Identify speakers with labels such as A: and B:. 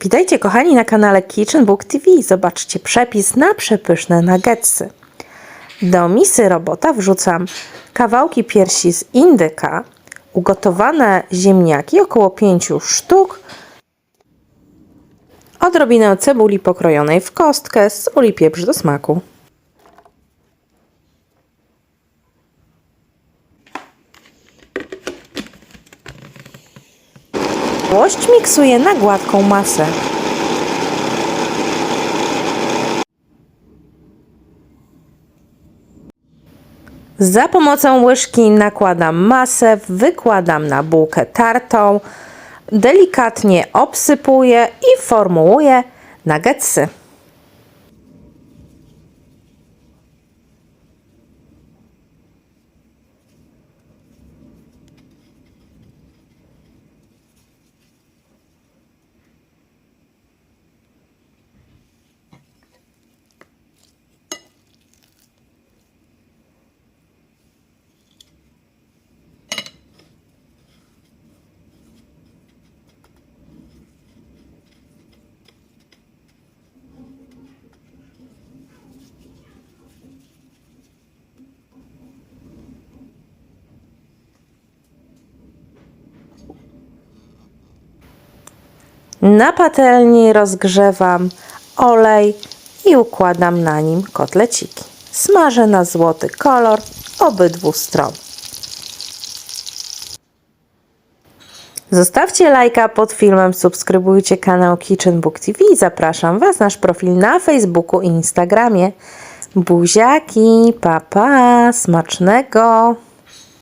A: Witajcie kochani na kanale Kitchen Book TV. Zobaczcie przepis na przepyszne nuggetsy. Do misy robota wrzucam kawałki piersi z indyka, ugotowane ziemniaki, około 5 sztuk, odrobinę cebuli pokrojonej w kostkę, sól i pieprz do smaku. Całość miksuję na gładką masę. Za pomocą łyżki nakładam masę, wykładam na bułkę tartą, delikatnie obsypuję i formułuję nuggetsy. Na patelni rozgrzewam olej i układam na nim kotleciki. Smażę na złoty kolor obydwu stron. Zostawcie lajka pod filmem, subskrybujcie kanał Kitchen Book TV i zapraszam Was na nasz profil na Facebooku i Instagramie. Buziaki, papa, smacznego!